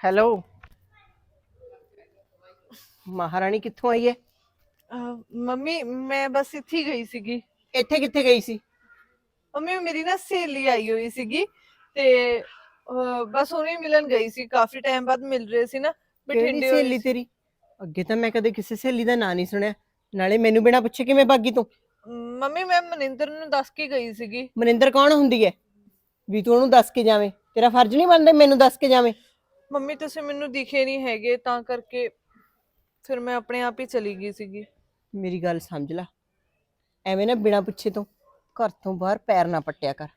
Hello ਮਹਾਰਾਣੀ ਕਿੱਥੋਂ ਆਈ ਹੈ? ਅਹ mummy ਮੈਂ ਬਸ ਇੱਥੇ ਹੀ ਗਈ ਸੀਗੀ। ਇੱਥੇ ਕਿੱਥੇ ਗਈ ਸੀ? ਮੰਮੀ ਮੇਰੀ ਨਾ ਸਹੇਲੀ ਆਈ ਹੋਈ ਸੀਗੀ ਤੇ ਅਹ, ਬਸ ਉਹਨੇ ਮਿਲਣ ਗਈ ਸੀ। ਕਾਫੀ ਟਾਈਮ ਬਾਅਦ ਮਿਲ ਰਹੇ ਸੀ ਨਾ ਕਿਹੜੀ ਬਠਿੰਡੇ ਹੋਈ ਸਹੇਲੀ ਸੀ। ਤੇਰੀ? ਅੱਗੇ ਤਾਂ ਮੈਂ ਕਦੇ ਕਿਸੇ ਸਹੇਲੀ ਦਾ ਨਾਂ ਨਹੀਂ ਸੁਣਿਆ। ਨਾਲੇ ਮੈਨੂੰ ਬਿਨਾਂ ਪੁੱਛੇ ਕਿਵੇਂ ਭਾਗੀ ਤੂੰ? ਮੰਮੀ ਮੈਂ ਮਨਿੰਦਰ ਨੂੰ ਦੱਸ ਕੇ ਗਈ ਸੀਗੀ। ਮਨਿੰਦਰ ਕੌਣ ਹੁੰਦੀ ਹੈ? ਵੀ ਤੂੰ ਉਹਨੂੰ ਦੱਸ ਕੇ ਜਾਵੇਂ। ਤੇਰਾ ਫਰਜ਼ ਨਹੀਂ ਬਣਦਾ ਮੈਨੂੰ ਦੱਸ ਕੇ ਜਾਵੇਂ। ਮੰਮੀ ਤੁਸੀਂ ਮੈਨੂੰ ਦਿਖੇ ਨਹੀਂ ਹੈਗੇ ਤਾਂ ਕਰਕੇ ਫਿਰ ਮੈਂ ਆਪਣੇ ਆਪ ਹੀ ਚਲੀ ਗਈ ਸੀਗੀ। ਮੇਰੀ ਗੱਲ ਸਮਝ ਲੈ। ਐਵੇਂ ਨਾ ਬਿਨਾਂ ਪੁੱਛੇ ਤੋਂ ਘਰ ਤੋਂ ਬਾਹਰ ਪੈਰ ਨਾ ਪੱਟਿਆ ਕਰ।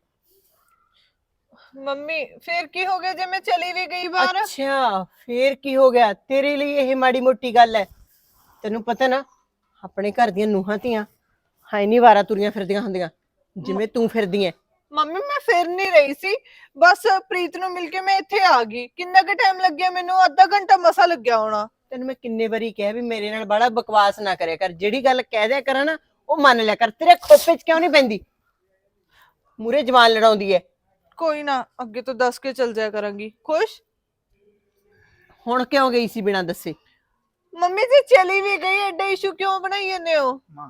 ਮੰਮੀ ਫਿਰ ਕੀ ਹੋ ਗਿਆ ਜੇ ਮੈਂ ਚਲੀ ਵੀ ਗਈ ਬਾਹਰ? ਅੱਛਾ ਫੇਰ ਕੀ ਹੋ ਗਿਆ? ਤੇਰੇ ਲਈ ਇਹ ਮਾੜੀ ਮੋਟੀ ਗੱਲ ਹੈ। ਤੈਨੂੰ ਪਤਾ ਨਾ ਆਪਣੇ ਘਰ ਦੀਆਂ ਨੂੰਹਾਂ ਧੀਆਂ ਹਾਈ ਨਹੀਂ ਵਾਰਾ ਤੁਰੀਆਂ ਫਿਰਦੀਆਂ ਹੁੰਦੀਆਂ। ਜਿਵੇਂ ਤੂੰ ਫਿਰਦੀ ਐ। ਮੰਮੀ ਮੈਂ ਫਿਰ ਨਹੀਂ ਰਹੀ ਸੀ। ਬਸ ਪ੍ਰੀਤ ਨੂੰ ਮਿਲ ਕੇ ਮੈਂ ਇੱਥੇ ਆ ਗਈ। ਕਿੰਨਾ ਕੁ ਟਾਈਮ ਲੱਗਿਆ ਮੈਨੂੰ? ਅੱਧਾ ਘੰਟਾ ਮਸਾ ਲੱਗਿਆ ਹੋਣਾ। ਤੈਨੂੰ ਮੈਂ ਕਿੰਨੇ ਵਾਰੀ ਕਿਹਾ ਵੀ ਮੇਰੇ ਨਾਲ ਬੜਾ ਬਕਵਾਸ ਨਾ ਕਰਿਆ ਕਰ। ਜਿਹੜੀ ਗੱਲ ਕਹਿ ਦਿਆ ਕਰਾਂ ਨਾ ਉਹ ਮੰਨ ਲਿਆ ਕਰ। ਤੇਰੇ ਖੋਪੇ 'ਚ ਕਿਉਂ ਨਹੀਂ ਪੈਂਦੀ? ਮੂਰੇ ਜਵਾਨ ਲੜਾਉਂਦੀ ਐ। ਕੋਈ ਨਾ ਅੱਗੇ ਤੋਂ ਦੱਸ ਕੇ ਚਲ ਜਾਇਆ ਕਰਾਂਗੀ। ਖੁਸ਼? ਹੁਣ ਕਿਉਂ ਗਈ ਸੀ ਬਿਨਾਂ ਦੱਸੇ? ਮੰਮੀ ਜੀ ਚਲੀ ਵੀ ਗਈ। ਐਡਾ ਇਸ਼ੂ ਕਿਉਂ ਬਣਾਈ ਜਾਂਦੇ ਹੋ? ਮਾਂ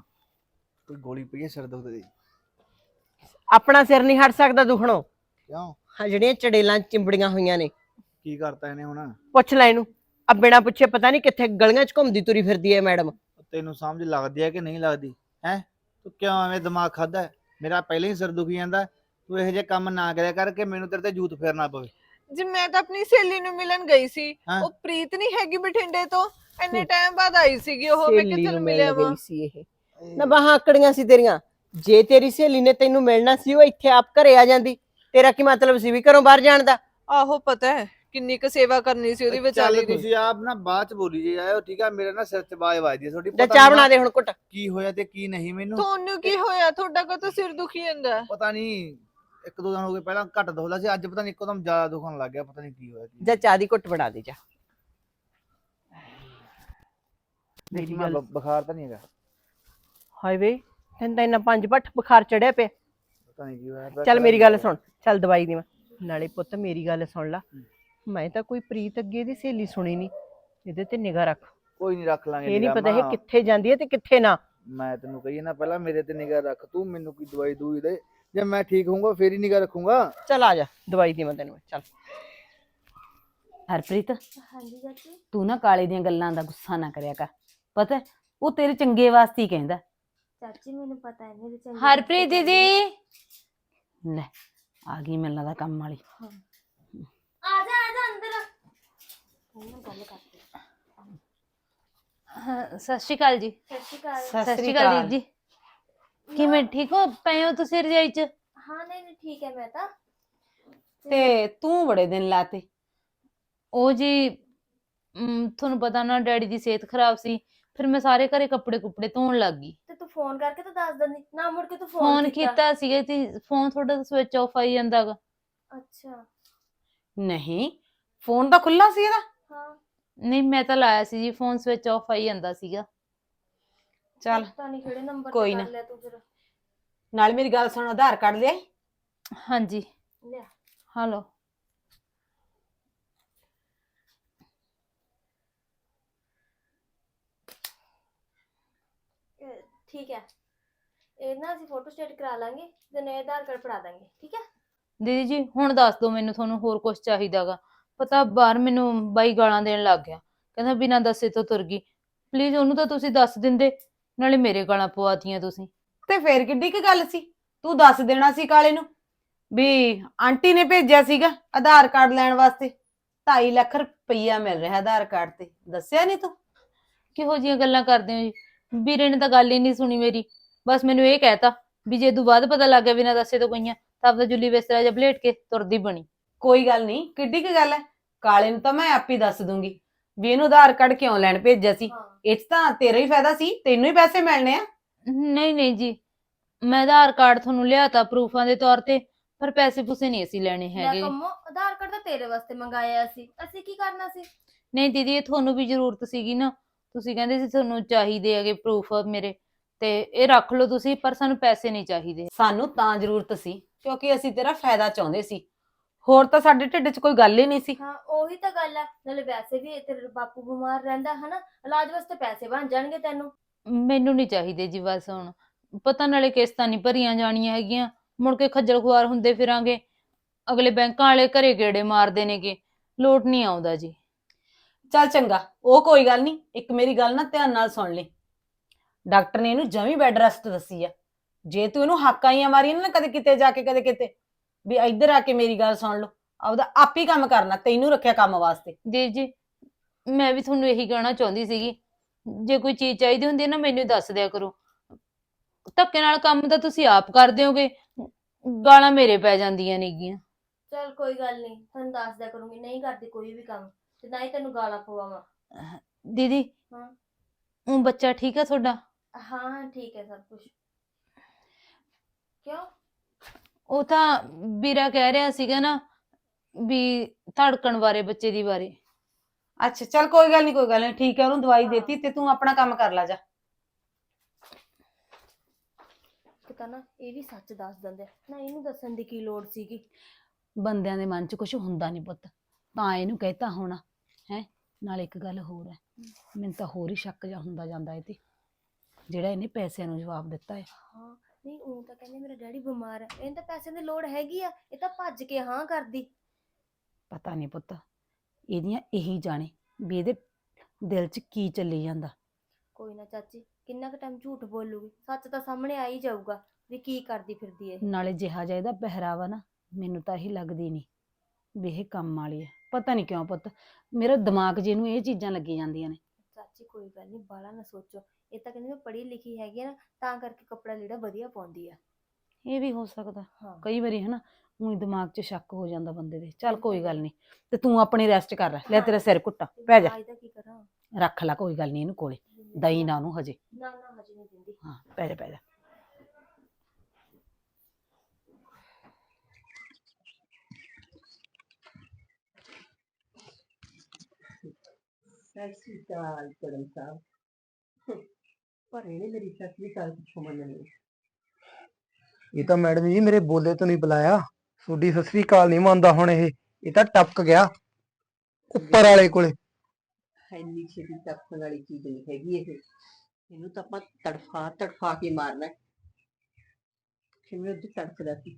ਕੋਈ ਗੋਲੀ ਪਈ ਹੈ ਸਿਰ ਦੁਖਦੇ ਦੀ ਆਪਣਾ ਸਿਰ ਨਹੀਂ ਹਟ ਸਕਦਾ ਦੁਖਣੋਂ। ਕਿਉਂ? ਹਾਂ ਜਿਹੜੀਆਂ ਚੜੇਲਾਂ ਚਿੰਬੜੀਆਂ ਹੋਈਆਂ ਨੇ। ਕੀ ਕਰਤਾ ਇਹਨੇ ਹੁਣ? ਪੁੱਛ ਲੈ ਇਹਨੂੰ। ਆ ਬਿਨਾਂ ਪੁੱਛੇ ਪਤਾ ਨਹੀਂ ਕਿੱਥੇ ਗਲੀਆਂ 'ਚ ਘੁੰਮਦੀ ਤੁਰੀ ਫਿਰਦੀ ਐ ਮੈਡਮ। ਤੈਨੂੰ ਸਮਝ ਲੱਗਦੀ ਹੈ ਕਿ ਨਹੀਂ ਲੱਗਦੀ? ਹੈ? ਤੂੰ ਕਿਉਂ ਐਵੇਂ ਦਿਮਾਗ ਖਾਦਾ ਮੇਰਾ ਪਹਿਲਾਂ ਹੀ ਸਿਰ ਦੁਖੀ ਜਾਂਦਾ ਤੂੰ ਇਹੋ ਜਿਹੇ ਕੰਮ ਨਾ ਕਰਿਆ ਕਰ ਕਿ ਮੈਨੂੰ ਤੇਰੇ ਤੇ ਜੂਤ ਫੇਰਨਾ ਪਵੇ। ਜੀ ਮੈਂ ਤਾਂ ਆਪਣੀ ਸਹੇਲੀ ਨੂੰ ਮਿਲਣ ਗਈ ਸੀ। ਹਾਂ। ਉਹ ਪ੍ਰੀਤ ਨਹੀਂ ਹੈਗੀ ਬਠਿੰਡੇ ਤੋਂ। ਇੰਨੇ ਟਾਈਮ ਬਾਅਦ ਆਈ ਸੀਗੀ ਉਹ। ਮੈਂ ਸਹੇਲੀ ਕਿਹਾ ਨੂੰ ਮਿਲਿਆ ਵਾ। ਗਈ ਸੀ ਇਹ। ਨਾ ਬਾਹਾਂ ਆਕੜੀਆਂ ਸੀ ਤੇਰੀਆਂ। ਜੇ ਤੇਰੀ ਸਹੇਲੀ ਨੇ ਤੈਨੂੰ ਮਿਲਣਾ ਸੀ ਉਹ ਇੱਥੇ ਆਪ ਘਰੇ ਆ ਜਾਂਦੀ। ਤੇਰਾ ਕੀ ਮਤਲਬ ਸੀ ਵੀ ਘਰੋਂ ਬਾਹਰ ਜਾਣ ਦਾ? ਆਹੋ ਪਤਾ ਹੈ। ਕਿੰਨੀ ਕੁ ਸੇਵਾ ਕਰਨੀ ਸੀ ਉਹਦੀ ਚੱਲ ਵਿਚਾਰੀ ਦੀ। ਤੁਸੀਂ ਆਪ ਨਾ ਬਾਅਦ ਚ ਬੋਲੀ ਜੇ ਆਇਓ ਠੀਕ ਆ ਮੇਰੇ ਨਾ ਸਿਰ ਤੇ ਬਾਜ ਵੱਜਦੀ ਹੈ ਤੁਹਾਡੀ ਚਾਹ ਬਣਾ ਦੇ ਹੁਣ ਘੁੱਟ। ਕੀ ਹੋਇਆ ਤੇ ਕੀ ਨਹੀਂ ਮੈਨੂੰ। ਤੁਹਾਨੂੰ ਕੀ ਹੋਇਆ? ਤੁਹਾਡਾ ਕਦੋਂ ਸਿਰ ਦੁਖੀ ਜਾਂਦਾ ਹੈ? ਪਤਾ ਨਹੀਂ ਇੱਕ ਦੋ ਦਿਨ ਹੋ ਗਏ ਪਹਿਲਾਂ ਘੱਟ ਦੁਖਦਾ ਸੀ ਅੱਜ ਪਤਾ ਨਹੀਂ ਇੱਕਦਮ ਜ਼ਿਆਦਾ ਦੁਖਣ ਲੱਗ ਗਿਆ ਪਤਾ ਨਹੀਂ ਕੀ ਹੋਇਆ ਕੀ ਜਾਂ ਚਾਹ ਦੀ ਘੁੱਟ ਬਣਾ ਦੇ ਜਾ। ਮੇਰੀ ਮੈਂ ਗੱਲ ਬੁਖਾਰ ਤਾਂ ਨਹੀਂ ਹੈਗਾ। ਹਾਏ ਵੇ। ਤੈਨੂੰ ਤਾਂ ਇੰਨਾ ਪੰਜ ਪੱਠ ਬੁਖਾਰ ਚੜਿਆ ਪਿਆ। ਪਤਾ ਨਹੀਂ ਕੀ ਹੋਇਆ ਚੱਲ ਮੇਰੀ ਗੱਲ ਸੁਣ ਚੱਲ ਦਵਾਈ ਦੇਵਾਂ ਨਾਲੇ ਪੁੱਤ ਮੇਰੀ ਗੱਲ ਸੁਣ ਲਾ। ਮੈਂ ਤਾਂ ਕੋਈ ਪ੍ਰੀਤ ਅੱਗੇ ਦੀ ਸਹੇਲੀ ਸੁਣੀ ਨਹੀਂ ਇਹਦੇ ਤੇ ਨਿਗਾਹ ਰੱਖ। ਕੋਈ ਨਹੀਂ ਰੱਖ ਲਾਂਗੇ ਇਹ ਨਹੀਂ ਪਤਾ ਇਹ। ਕਿੱਥੇ ਜਾਂਦੀ ਹੈ ਤੇ ਕਿੱਥੇ ਨਾ। ਮੈਂ ਤੈਨੂੰ ਕਹੀ ਨਾ ਪਹਿਲਾਂ ਮੇਰੇ ਤੇ ਨਿਗਾਹ ਰੱਖ ਤੂੰ ਮੈਨੂੰ ਕੋਈ ਦਵਾਈ ਦੂਈ ਦੇ। ਜੇ ਮੈਂ ਠੀਕ ਹੋਊਂਗਾ ਫੇਰ ਹੀ ਨਿਗਾਹ ਰੱਖੂੰਗਾ। ਚੱਲ ਆ ਜਾ ਦਵਾਈ ਦੇਵਾਂ ਤੈਨੂੰ ਚੱਲ। ਹਰਪ੍ਰੀਤ ਹਾਂਜੀ ਚਾਚੀ। ਤੂੰ ਨਾ ਕਾਲੇ ਦੀਆਂ ਗੱਲਾਂ ਦਾ ਗੁੱਸਾ ਨਾ ਕਰਿਆ ਕਰ। ਪਤਾ ਉਹ ਤੇਰੇ ਚੰਗੇ ਵਾਸਤੇ ਹੀ ਕਹਿੰਦਾ। ਚਾਚੀ ਮੈਨੂੰ ਪਤਾ ਹੈ ਮੇਰੇ ਚੰਗੇ ਹਰਪ੍ਰੀਤ ਦੀਦੀ। ਲੈ ਆ ਗਈ ਮੈਨੂੰ ਲੱਗਦਾ ਕੰਮ ਵਾਲੀ। ਆ ਜਾ ਆ ਜਾ ਅੰਦਰ। ਉਹਨਾਂ ਗੱਲ ਕਰਦੇ ਹਾਂ, ਸਤਿ ਸ਼੍ਰੀ ਅਕਾਲ ਜੀ। ਸਤਿ ਸ਼੍ਰੀ ਅਕਾਲ। ਸਤਿ ਸ਼੍ਰੀ ਅਕਾਲ ਜੀ ਕਿਵੇਂ ਠੀਕ ਹੋ? ਪਏ ਹੋ ਤੁਸੀਂ ਰਜਾਈ ਚ? ਹਾਂ ਨਹੀਂ ਨਹੀਂ ਠੀਕ ਹੈ ਮੈਂ ਤਾਂ। ਤੇ ਤੂੰ ਬੜੇ ਦਿਨ ਲਾਤੇ। ਉਹ ਜੀ ਮ, ਤੁਹਾਨੂੰ ਪਤਾ ਨਾ ਡੈਡੀ ਦੀ ਸਿਹਤ ਖਰਾਬ ਸੀ। ਫਿਰ ਮੈਂ ਸਾਰੇ ਘਰੇ ਕੱਪੜੇ ਕੁੱਪੜੇ ਧੋਣ ਲੱਗ ਗਈ। ਤੇ ਤੂੰ ਫੋਨ ਕਰਕੇ ਤਾਂ ਦੱਸ ਦਿੰਦੀ ਨਾ ਮੁੜ ਕੇ ਤੂੰ ਫੋਨ ਫੋਨ ਕੀਤਾ। ਸੀਗਾ ਤੇ ਫੋਨ ਤੁਹਾਡਾ ਸਵਿਚ ਆਫ ਆਈ ਜਾਂਦਾਗਾ ਅੱਛਾ। ਨਹੀਂ ਫੋਨ ਤਾਂ ਖੁੱਲਾ ਸੀ ਇਹਦਾ। ਹਾਂ। ਨਹੀਂ ਮੈਂ ਤਾਂ ਲਾਇਆ ਸੀ ਜੀ ਫੋਨ ਸਵਿਚ ਆਫ ਆਈ ਜਾਂਦਾ ਸੀਗਾ। ਚੱਲ ਪਤਾ ਨਹੀਂ ਕਿਹੜੇ ਨੰਬਰ ਕੋਈ ਤੇ ਨਾ। ਕਰ ਲਿਆ ਤੂੰ ਫਿਰ। ਨਾਲ ਮੇਰੀ ਗੱਲ ਸੁਣ ਆਧਾਰ ਕਾਰਡ ਲਿਆ ਹਾਂਜੀ। ਲਿਆ। ਹਲੋ ਇਹ ਠੀਕ ਹੈ। ਇਹ ਨਾ ਅਸੀਂ ਫੋਟੋ ਸਟੇਟ ਕਰਾ ਲਾਂਗੇ ਤੇ ਨਵੇਂ ਆਧਾਰ ਕਾਰਡ ਫੜਾ ਦਾਂਗੇ ਠੀਕ ਹੈ? ਦੀਦੀ ਜੀ ਹੁਣ ਦੱਸ ਦਿਓ ਮੈਨੂੰ ਤੁਹਾਨੂੰ ਹੋਰ ਕੁਝ ਚਾਹੀਦਾਗਾ ਪਤਾ ਬਾਹਰ ਮੈਨੂੰ ਬਾਈ ਗਾਲਾਂ ਦੇਣ ਲੱਗ ਗਿਆ। ਕਹਿੰਦਾ ਬਿਨਾਂ ਦੱਸੇ ਤੋਂ ਤੁਰ ਗਈ। ਪਲੀਜ਼ ਉਹਨੂੰ ਤਾਂ ਤੁਸੀਂ ਦੱਸ ਦਿੰਦੇ ਨਾਲੇ ਮੇਰੇ ਗਾਲਾਂ ਪਵਾਤੀਆਂ ਤੁਸੀਂ। ਤੇ ਫੇਰ ਕਿੱਡੀ ਕੀ ਗੱਲ ਸੀ? ਤੂੰ ਦੱਸ ਦੇਣਾ ਸੀ ਕਾਲੇ ਨੂੰ ਵੀ ਆਂਟੀ ਨੇ ਭੇਜਿਆ ਸੀਗਾ ਆਧਾਰ ਕਾਰਡ ਲੈਣ ਵਾਸਤੇ। 2.5 ਲੱਖ ਰੁਪਈਆ ਮਿਲ ਰਿਹਾ ਆਧਾਰ ਕਾਰਡ ਤੇ। ਦੱਸਿਆ ਨਹੀਂ ਤੂੰ? ਕਿਹੋ ਜੀਆਂ ਗੱਲਾਂ ਕਰਦੇ ਹੋ ਜੀ? ਵੀਰੇ ਨੇ ਤਾਂ ਗੱਲ ਹੀ ਨਹੀਂ ਸੁਣੀ ਮੇਰੀ। ਬਸ ਮੈਨੂੰ ਇਹ ਕਹਿਤਾ ਵੀ ਜੇ ਤੂੰ ਬਾਅਦ ਪਤਾ ਲੱਗ ਗਿਆ ਬਿਨਾਂ ਦੱਸੇ ਤੋਂ ਗਈਆਂ ਤਾਂ ਆਪਦਾ ਜੁੱਲੀ ਬਿਸਤਰਾ ਜਿਹਾ ਬਲੇਟ ਕੇ ਤੁਰਦੀ ਬਣੀ। ਕੋਈ ਗੱਲ ਨਹੀਂ ਕਿੱਡੀ ਕੀ ਗੱਲ ਹੈ ਕਾਲੇ ਨੂੰ ਤਾਂ ਮੈਂ ਆਪ ਹੀ ਦੱਸ ਦੂੰਗੀ ਵੀ ਇਹਨੂੰ ਆਧਾਰ ਕਾਰਡ ਕਿਉਂ ਲੈਣ ਭੇਜਿਆ ਸੀ? ਇਹ 'ਚ ਤਾਂ ਤੇਰਾ ਹੀ ਫਾਇਦਾ ਸੀ ਤੈਨੂੰ ਹੀ ਪੈਸੇ ਮਿਲਣੇ ਆ। ਨਹੀਂ ਨਹੀਂ ਜੀ ਮੈਂ ਆਧਾਰ ਕਾਰਡ ਤੁਹਾਨੂੰ ਲਿਆਤਾ ਪ੍ਰੂਫਾਂ ਦੇ ਤੌਰ ਤੇ ਪਰ ਪੈਸੇ ਪੂਸੇ ਨਹੀਂ ਅਸੀਂ ਲੈਣੇ ਲੈ ਹੈਗੇ। ਕੰਮੋ ਆਧਾਰ ਕਾਰਡ ਤਾਂ ਤੇਰੇ ਵਾਸਤੇ ਮੰਗਾਇਆ ਸੀ ਅਸੀਂ ਕੀ ਕਰਨਾ ਸੀ? ਨਹੀਂ ਦੀਦੀ ਇਹ ਤੁਹਾਨੂੰ ਵੀ ਜ਼ਰੂਰਤ ਸੀਗੀ ਨਾ। ਤੁਸੀਂ ਕਹਿੰਦੇ ਸੀ ਤੁਹਾਨੂੰ ਚਾਹੀਦੇ ਹੈਗੇ ਪ੍ਰੂਫ ਮੇਰੇ ਤੇ ਇਹ ਰੱਖ ਲਓ ਤੁਸੀਂ ਪਰ ਸਾਨੂੰ ਪੈਸੇ ਨਹੀਂ ਚਾਹੀਦੇ। ਸਾਨੂੰ ਤਾਂ ਜ਼ਰੂਰਤ ਸੀ ਕਿਉਂਕਿ ਅਸੀਂ ਤੇਰਾ ਫਾਇਦਾ ਚਾਹੁੰਦੇ ਸੀ। ਹੋਰ ਤਾਂ ਸਾਡੇ ਢਿੱਡ 'ਚ ਕੋਈ ਗੱਲ ਹੀ ਨਹੀਂ ਸੀ। ਹਾਂ ਉਹੀ ਤਾਂ ਗੱਲ ਆ ਨਾਲੇ ਵੈਸੇ ਵੀ ਤੇਰੇ ਬਾਪੂ ਬਿਮਾਰ ਰਹਿੰਦਾ ਹਨਾ? ਇਲਾਜ ਵਾਸਤੇ ਪੈਸੇ ਬਣ ਜਾਣਗੇ ਤੈਨੂੰ। ਮੈਨੂੰ ਨਹੀਂ ਚਾਹੀਦੇ ਜੀ ਬਸ ਹੁਣ। ਪਤਾ ਨਾਲੇ ਕਿਸ਼ਤਾਂ ਨਹੀਂ ਭਰੀਆਂ ਜਾਣੀਆਂ ਹੈਗੀਆਂ। ਮੁੜ ਕੇ ਖੱਜਲ ਖੁਆਰ ਹੁੰਦੇ ਫਿਰਾਂਗੇ। ਅਗਲੇ ਬੈਂਕਾਂ ਵਾਲੇ ਘਰੇ ਗੇੜੇ ਮਾਰਦੇ ਨੇਗੇ। ਲੋਟ ਨਹੀਂ ਆਉਂਦਾ ਜੀ। ਚੱਲ ਚੰਗਾ ਉਹ ਕੋਈ ਗੱਲ ਨਹੀਂ ਇੱਕ ਮੇਰੀ ਗੱਲ ਨਾ ਧਿਆਨ ਨਾਲ ਸੁਣ ਲੈ। ਡਾਕਟਰ ਨੇ ਇਹਨੂੰ ਜਮੀ ਬੈੱਡ ਰੈਸਟ ਦੱਸੀ ਆ। ਜੇ ਤੂੰ ਇਹਨੂੰ ਹਾਕਾਈਆਂ ਮਾਰੀਆਂ ਨਾ ਕਦੇ ਕਿਤੇ ਜਾ ਕੇ ਕਦੇ ਕਿਤੇ ਵੀ ਇੱਧਰ ਆ ਕੇ ਮੇਰੀ ਗੱਲ ਸੁਣ ਲਓ ਆਪਦਾ ਆਪ ਹੀ ਕੰਮ ਕਰਨਾ ਤੈਨੂੰ ਰੱਖਿਆ ਕੰਮ ਵਾਸਤੇ। ਜੀ ਜੀ ਮੈਂ ਵੀ ਤੁਹਾਨੂੰ ਇਹੀ ਕਹਿਣਾ ਚਾਹੁੰਦੀ ਸੀਗੀ। ਜੇ ਕੋਈ ਚੀਜ਼ ਚਾਹੀਦੀ ਹੁੰਦੀ ਹੈ ਨਾ ਮੈਨੂੰ ਦੱਸ ਦਿਆ ਕਰੋ। ਧੱਕੇ ਨਾਲ ਕੰਮ ਤਾਂ ਤੁਸੀਂ ਆਪ ਕਰਦੇ ਹੋਗੇ ਗਾਲਾਂ ਮੇਰੇ ਪੈ ਜਾਂਦੀਆਂ ਨੇਗੀਆਂ। ਚਲ ਕੋਈ ਗੱਲ ਨਹੀਂ ਤੁਹਾਨੂੰ ਦੱਸ ਦਿਆ ਕਰੂੰਗੀ ਨਹੀਂ ਕਰਦੀ ਕੋਈ ਵੀ ਕੰਮ। ਤੇ ਨਾ ਹੀ ਤੈਨੂੰ ਗਾਲਾਂ ਪਵਾਵਾਂ ਦੀਦੀ? ਹਾਂ। ਉਹ ਬੱਚਾ ਠੀਕ ਹੈ ਤੁਹਾਡਾ? ਹਾਂ ਹਾਂ ਠੀਕ ਹੈ ਸਭ ਕੁਝ ਕਿਉਂ? ਉਹ ਤਾਂ ਵੀਰਾ ਕਹਿ ਰਿਹਾ ਸੀਗਾ ਨਾ ਵੀ ਧੜਕਣ ਬਾਰੇ ਬੱਚੇ ਦੀ ਬਾਰੇ। ਅੱਛਾ ਚੱਲ ਕੋਈ ਗੱਲ ਨਹੀਂ ਕੋਈ ਗੱਲ ਨਹੀਂ। ਠੀਕ ਹੈ ਉਹਨੂੰ ਦਵਾਈ ਹਾਂ। ਦੇਤੀ ਤੇ ਤੂੰ ਆਪਣਾ ਕੰਮ ਕਰ ਲੈ ਜਾ। ਪਤਾ ਨਾ ਇਹ ਵੀ ਸੱਚ ਦੱਸ ਦਿੰਦੇ ਆ। ਨਾ ਇਹਨੂੰ ਦੱਸਣ ਦੀ ਕੀ ਲੋੜ ਸੀਗੀ? ਬੰਦਿਆਂ ਦੇ ਮਨ 'ਚ ਕੁਝ ਹੁੰਦਾ ਨਹੀਂ ਪੁੱਤ। ਤਾਂ ਇਹਨੂੰ ਕਹਿਤਾ ਹੋਣਾ। ਹੈ। ਨਾਲ ਇੱਕ ਗੱਲ ਹੋਰ ਹੈ। ਮੈਨੂੰ ਤਾਂ ਹੋਰ ਹੀ ਸ਼ੱਕ ਜਾ ਹੁੰਦਾ ਜਾਂਦਾ ਇਹ ਤੇ ਜਿਹੜਾ ਇਹਨੇ ਪੈਸਿਆਂ ਨੂੰ ਜਵਾਬ ਦਿੱਤਾ ਹੈ। ਹਾਂ ਨਹੀਂ ਉਹ ਤਾਂ ਕਹਿੰਦੇ ਮੇਰਾ ਡੈਡੀ ਬਿਮਾਰ ਹੈ। ਇਹਨੂੰ ਤਾਂ ਪੈਸੇ ਦੀ ਲੋੜ ਹੈਗੀ ਆ। ਇਹ ਤਾਂ ਭੱਜ ਕੇ ਹਾਂ ਕਰਦੀ। ਪਤਾ ਨਹੀਂ ਪੁੱਤ ਇਹਦੀਆਂ ਇਹੀ ਜਾਣੇ ਵੀ ਇਹਦੇ ਦਿਲ 'ਚ ਕੀ ਚੱਲੀ ਜਾਂਦਾ। ਕੋਈ ਨਾ ਚਾਚੀ ਕਿੰਨਾ ਕੁ ਟਾਈਮ ਝੂਠ ਬੋਲੂਗੀ। ਸੱਚ ਤਾਂ ਸਾਹਮਣੇ ਆ ਹੀ ਜਾਊਗਾ ਵੀ ਕੀ ਕਰਦੀ ਫਿਰਦੀ ਇਹ। ਨਾਲੇ ਜਿਹਾ ਜਿਹਾ ਇਹਦਾ ਪਹਿਰਾਵਾ ਨਾ ਮੈਨੂੰ ਤਾਂ ਇਹੀ ਲੱਗਦੀ ਨਹੀਂ ਵੀ ਇਹ ਕੰਮ ਵਾਲੀ ਹੈ। ਪਤਾ ਨਹੀਂ ਕਿਉਂ ਪੁੱਤ ਮੇਰਾ ਦਿਮਾਗ ਜਿਹਨੂੰ ਇਹ ਚੀਜ਼ਾਂ ਲੱਗੀ ਜਾਂਦੀਆਂ ਨੇ। ਚਾਚੀ ਕੋਈ ਗੱਲ ਨਹੀਂ ਬਾਲਾ ਨਾ ਸੋਚੋ। ਇਹ ਤਾਂ ਕਹਿੰਦੇ ਪੜ੍ਹੀ ਲਿਖੀ ਹੈਗੀ ਆ ਨਾ ਤਾਂ ਕਰਕੇ ਕੱਪੜਾ ਲੀੜਾ ਵਧੀਆ ਪਾਉਂਦੀ ਆ। ਇਹ ਵੀ ਹੋ ਸਕਦਾ। ਹਾਂ। ਕਈ ਵਾਰੀ ਹਨਾ ਉਹੀ ਦਿਮਾਗ 'ਚ ਸ਼ੱਕ ਹੋ ਜਾਂਦਾ ਬੰਦੇ ਦੇ। ਚੱਲ ਕੋਈ ਗੱਲ ਨਹੀਂ ਤੇ ਤੂੰ ਆਪਣੀ ਰੈਸਟ ਕਰ ਲੈ ਲੈ ਤੇਰਾ ਸਿਰ ਘੁੱਟਾ ਪੈ ਜਾ। ਦਵਾਈ ਦਾ ਕੀ ਕਰਾਂ? ਰੱਖ ਲੈ ਕੋਈ ਗੱਲ ਨਹੀਂ ਇਹਨੂੰ ਕੋਲੇ। ਦਈ ਨਾ ਉਹਨੂੰ ਹਜੇ। ਨਾ ਨਾ ਹਜੇ ਨਹੀਂ ਦਿੰਦੀ। ਹਾਂ ਪੈ ਜਾ ਪੈ ਜਾ। ਸਤਿ ਸ਼੍ਰੀ ਅਕਾਲ ਕਰਮ ਸਾਹਿਬ ਪਰ ਇਹਨੇ ਮੇਰੀ ਸਤਿ ਸ਼੍ਰੀ ਅਕਾਲ ਪਿੱਛੋਂ ਮੰਨਣੀ ਇਹ ਤਾਂ ਮੈਡਮ ਜੀ ਮੇਰੇ ਬੋਲੇ ਤੋਂ ਨਹੀਂ ਬੁਲਾਇਆ। ਤੁਹਾਡੀ ਸਤਿ ਸ੍ਰੀ ਅਕਾਲ ਨਹੀਂ ਮੰਨਦਾ ਹੁਣ ਇਹ। ਇਹ ਤਾਂ ਟਪਕ ਗਿਆ ਉੱਪਰ ਵਾਲੇ ਕੋਲੇ। ਇੰਨੀ ਛੇਤੀ ਟੱਪਣ ਵਾਲੀ ਚੀਜ਼ ਨਹੀਂ ਹੈਗੀ ਇਹ। ਇਹਨੂੰ ਤਾਂ ਆਪਾਂ ਤੜਫਾ ਤੜਫਾ ਕੇ ਮਾਰਨਾ ਹੈ। ਕਿਵੇਂ ਉੱਧਰ ਤੜਫਦਾ ਸੀ?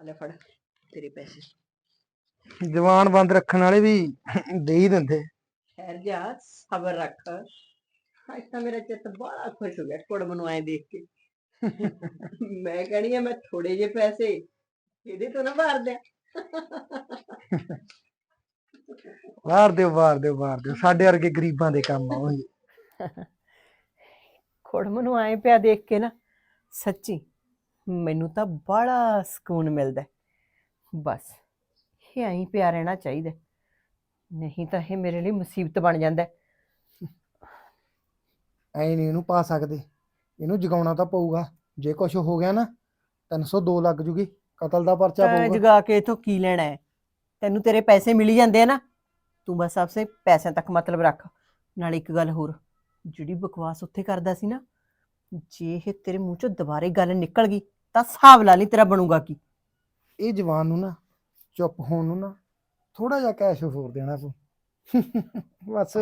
ਆ ਲੈ ਫੜ ਤੇਰੇ ਪੈਸੇ। ਜਵਾਨ ਬੰਦ ਰੱਖਣ ਵਾਲੇ ਵੀ ਦੇ ਹੀ ਦਿੰਦੇ। ਠਹਿਰ ਜਾ ਸਬਰ ਰੱਖ ਅੱਜ ਤਾਂ ਮੇਰਾ ਚਿੱਤ ਬੜਾ ਖੁਸ਼ ਹੋ ਗਿਆ ਕੁੜਮ ਨੂੰ ਐ ਦੇਖ ਕੇ। ਮੈਂ ਕਹਣੀ ਆ ਮੈਂ ਥੋੜੇ ਜਿਹੇ ਪੈਸੇ ਇਹਦੇ ਤੋਂ ਨਾ ਮਾਰ ਦਿਆਂ। ਵਾਰ ਦਿਓ ਵਾਰ ਦਿਓ ਵਾਰ ਦਿਓ। ਸਾਡੇ ਵਰਗੇ ਗਰੀਬਾਂ ਦੇ ਕੰਮ ਆ ਉਹੀ। ਖੁੜਮ ਨੂੰ ਆਏ ਪਿਆ ਦੇਖ ਕੇ ਨਾ ਸੱਚੀ ਮੈਨੂੰ ਤਾਂ ਬੜਾ ਸਕੂਨ ਮਿਲਦਾ। ਹੈ। ਬਸ ਇਹ ਐਂ ਪਿਆ ਰਹਿਣਾ ਚਾਹੀਦਾ। ਹੈ। ਨਹੀਂ ਤਾਂ ਇਹ ਮੇਰੇ ਲਈ ਮੁਸੀਬਤ ਬਣ ਜਾਂਦਾ ਹੈ। ਐ ਨਹੀਂ ਇਹਨੂੰ ਪਾ ਸਕਦੇ। ਇਹਨੂੰ ਜਗਾਉਣਾ ਤਾਂ ਪਊਗਾ। ਜੇ ਕੁਝ ਹੋ ਗਿਆ ਨਾ 302 ਲੱਗ ਜੂਗੀ। ਕਤਲ ਦਾ ਪਰਚਾ ਤਾਂ ਪਊਗਾ। ਜਗਾ ਕੇ ਇਥੋਂ ਕੀ ਲੈਣਾ ਹੈ? ਤੈਨੂੰ ਤੇਰੇ ਪੈਸੇ ਮਿਲੀ ਜਾਂਦੇ ਆ ਨਾ। ਤੂੰ ਬਸ ਆਪਸੇ ਪੈਸਿਆਂ ਤੱਕ ਮਤਲਬ ਰੱਖ। ਨਾਲ ਇੱਕ ਗੱਲ ਹੋਰ ਜਿਹੜੀ ਬਕਵਾਸ ਉੱਥੇ ਕਰਦਾ ਸੀ ਨਾ ਜੇ ਇਹ ਤੇਰੇ ਮੂੰਹ ਚੋਂ ਦੁਬਾਰੇ ਗੱਲ ਨਿਕਲ ਗਈ ਤਾਂ ਹਿਸਾਬ ਲਾ ਲਈ ਤੇਰਾ ਬਣੂਗਾ ਕੀ? ਇਹ ਜਵਾਨ ਨੂੰ ਨਾ ਚੁੱਪ ਹੋਣ ਨੂੰ ਨਾ ਥੋੜਾ ਜਿਹਾ ਕੈਸ਼ ਹੋਰ ਦੇਣਾ ਤੂੰ। ਬਸ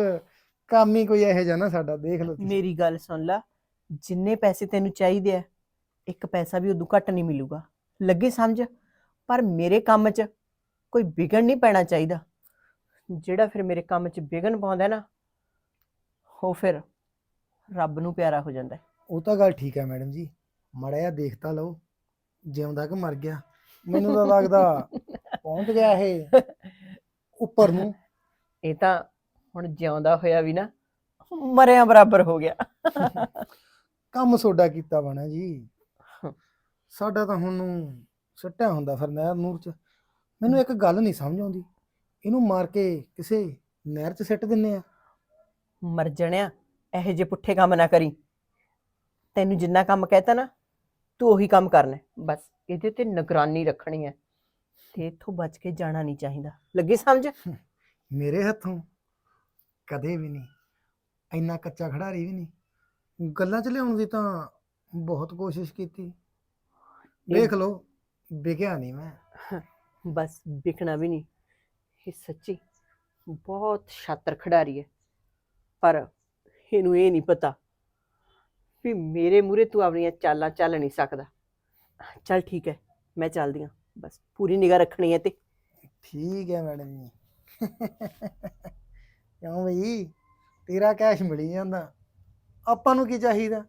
ਕੰਮ ਹੀ ਕੋਈ ਇਹੋ ਜਿਹਾ ਨਾ ਸਾਡਾ ਦੇਖ ਲਓ ਤੁਸੀਂ। ਮੇਰੀ ਗੱਲ ਸੁਣ ਲੈ ਜਿੰਨੇ ਪੈਸੇ ਤੈਨੂੰ ਚਾਹੀਦੇ ਆ ਇੱਕ ਪੈਸਾ ਵੀ ਉਦੋਂ ਘੱਟ ਨਹੀਂ ਮਿਲੂਗਾ। ਲੱਗੇ ਸਮਝ? ਪਰ ਮੇਰੇ ਕੰਮ 'ਚ ਕੋਈ ਵਿਗੜ ਨਹੀਂ ਪੈਣਾ ਚਾਹੀਦਾ। ਜਿਹੜਾ ਫਿਰ ਮੇਰੇ ਕੰਮ 'ਚ ਵਿਗਨ ਪਾਉਂਦਾ ਨਾ ਉਹ ਫਿਰ ਰੱਬ ਨੂੰ ਪਿਆਰਾ ਹੋ ਜਾਂਦਾ। ਹੈ। ਉਹ ਤਾਂ ਗੱਲ ਠੀਕ ਹੈ ਮੈਡਮ ਜੀ। ਮੜਿਆ ਜਿਹਾ ਦੇਖ ਤਾਂ ਲਓ। ਜਿਉਂਦਾ ਕਿ ਮਰ ਗਿਆ। ਮੈਨੂੰ ਤਾਂ ਲੱਗਦਾ ਪਹੁੰਚ ਗਿਆ ਇਹ। ਉੱਪਰ ਨੂੰ। ਇਹ ਤਾਂ ਹੁਣ ਜਿਉਂਦਾ ਹੋਇਆ ਵੀ ਨਾ। ਮਰਿਆਂ ਬਰਾਬਰ ਹੋ ਗਿਆ। ਕੰਮ ਸੋਡਾ ਕੀਤਾ ਬਣਾ ਜੀ। ਸਾਡਾ ਤਾਂ ਹੁਣ ਨੂੰ ਸੱਟਿਆ ਹੁੰਦਾ ਫਿਰ ਨਹਿਰ ਨੂਰ ਚ। ਮੈਨੂੰ ਇੱਕ ਗੱਲ ਨਹੀਂ ਸਮਝ ਆਉਂਦੀ। ਇਹਨੂੰ ਮਾਰ ਕੇ ਕਿਸੇ ਨਹਿਰ ਚ ਸਿੱਟ ਦਿੰਨੇ ਆ। ਮਰ ਜਣਿਆ ਇਹੋ ਜਿਹੇ ਪੁੱਠੇ ਕੰਮ ਨਾ ਕਰੀ। ਤੈਨੂੰ ਜਿੰਨਾ ਕੰਮ ਕਹਿਤਾ ਨਾ ਤੂੰ ਉਹੀ ਕੰਮ ਕਰਨਾ। ਹੈ। ਬਸ ਇਹਦੇ ਤੇ ਨਿਗਰਾਨੀ ਰੱਖਣੀ ਹੈ। ਤੇ ਇੱਥੋਂ ਬਚ ਕੇ ਜਾਣਾ ਨਹੀਂ ਚਾਹੀਦਾ। ਲੱਗੇ ਸਮਝ? ਮੇਰੇ ਹੱਥੋਂ ਕਦੇ ਵੀ ਨਹੀਂ ਇੰਨਾ ਕੱਚਾ ਖੜਾਰੀ ਵੀ ਨਹੀਂ। ਗੱਲਾਂ ਚ ਲਿਆਉਣ ਦੀ ਤਾਂ ਬਹੁਤ ਕੋਸ਼ਿਸ਼ ਕੀਤੀ। ਦੇਖ ਲਓ ਵਿਗਿਆ ਨਹੀਂ ਮੈਂ। ਬਸ ਵਿਕਣਾ ਵੀ ਨਹੀਂ। ਇਹ ਸੱਚੀ ਬਹੁਤ ਸ਼ਾਤਰ ਖਿਡਾਰੀ ਹੈ। ਪਰ ਇਹਨੂੰ ਇਹ ਨਹੀਂ ਪਤਾ ਵੀ ਮੇਰੇ ਮੂਰੇ ਤੂੰ ਆਪਣੀਆਂ ਚਾਲਾਂ ਚੱਲ ਨਹੀਂ ਸਕਦਾ। ਚੱਲ ਠੀਕ ਹੈ ਮੈਂ ਚੱਲਦੀ ਹਾਂ। ਬਸ ਪੂਰੀ ਨਿਗਾਹ ਰੱਖਣੀ ਹੈ ਤੇ। ਠੀਕ ਹੈ ਮੈਡਮ ਜੀ। ਕਿਉਂ ਬਈ? ਤੇਰਾ ਕੈਸ਼ ਮਿਲੀ ਜਾਂਦਾ। ਆਪਾਂ ਨੂੰ ਕੀ ਚਾਹੀਦਾ?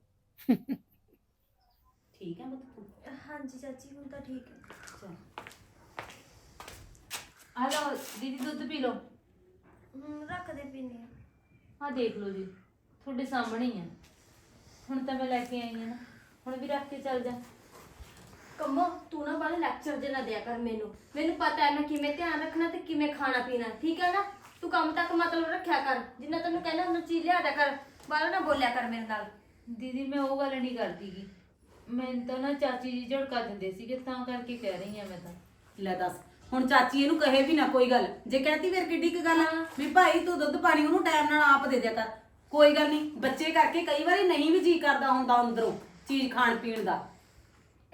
ਠੀਕ ਹੈ ਮਤਲਬ। ਹਾਂਜੀ ਚਾਚੀ ਹੁਣ ਤਾਂ ਠੀਕ ਹੈ। ਆ ਲਓ ਦੀਦੀ ਦੁੱਧ ਪੀ ਲਓ। ਹਮ, ਰੱਖ ਦੇ ਪੀਨੇ ਆ ਆ ਦੇਖ ਲਓ ਜੀ ਤੁਹਾਡੇ ਸਾਹਮਣੇ ਹੀ ਆ ਹੁਣ ਤਾਂ ਮੈਂ ਲੈ ਕੇ ਆਈ ਆ ਨਾ। ਹੁਣ ਵੀ ਰੱਖ ਕੇ ਚੱਲ ਜਾ। ਕੰਮੋ ਤੂੰ ਨਾ ਬਾਲੇ ਲੈਕਚਰ ਦੇ ਨਾ ਦਿਆ ਕਰ ਮੈਨੂੰ। ਮੈਨੂੰ ਪਤਾ ਹੈ ਮੈਂ ਕਿਵੇਂ ਧਿਆਨ ਰੱਖਣਾ ਤੇ ਕਿਵੇਂ ਖਾਣਾ ਪੀਣਾ ਠੀਕ ਹੈ ਨਾ? ਤੂੰ ਕੰਮ ਤੱਕ ਮਤਲਬ ਰੱਖਿਆ ਕਰ ਜਿੰਨਾ ਤੈਨੂੰ ਕਹਿੰਦਾ ਉਹਨਾਂ ਚੀਜ਼ ਲਿਆ ਦਿਆ ਕਰ ਬਾਹਰ ਨਾ ਬੋਲਿਆ ਕਰ ਮੇਰੇ ਨਾਲ। ਦੀਦੀ ਮੈਂ ਉਹ ਗੱਲ ਨਹੀਂ ਕਰਦੀਗੀ ਮੈਂ ਤਾਂ ਨਾ ਚਾਚੀ ਜੀ ਝੜਕਾ ਦਿੰਦੇ ਸੀਗੇ ਤਾਂ ਕਰਕੇ ਕਹਿ ਰਹੀ ਆ ਮੈਂ ਤਾਂ। ਲੈ ਦੱਸ ਹੁਣ ਚਾਚੀ ਇਹਨੂੰ ਕਹੇ ਵੀ ਨਾ ਕੋਈ ਗੱਲ। ਜੇ ਕਹਤੀ ਫਿਰ ਕਿੱਡੀ ਕੁ ਗੱਲ ਆ? ਵੀ ਭਾਈ ਤੂੰ ਦੁੱਧ ਪਾਣੀ ਉਹਨੂੰ ਟਾਈਮ ਨਾਲ ਆਪ ਦੇ ਦਿਆ ਕਰ। ਕੋਈ ਗੱਲ ਨਹੀਂ ਬੱਚੇ ਕਰਕੇ ਕਈ ਵਾਰੀ ਨਹੀਂ ਵੀ ਜੀ ਕਰਦਾ ਹੁੰਦਾ ਅੰਦਰੋਂ ਚੀਜ਼ ਖਾਣ ਪੀਣ ਦਾ।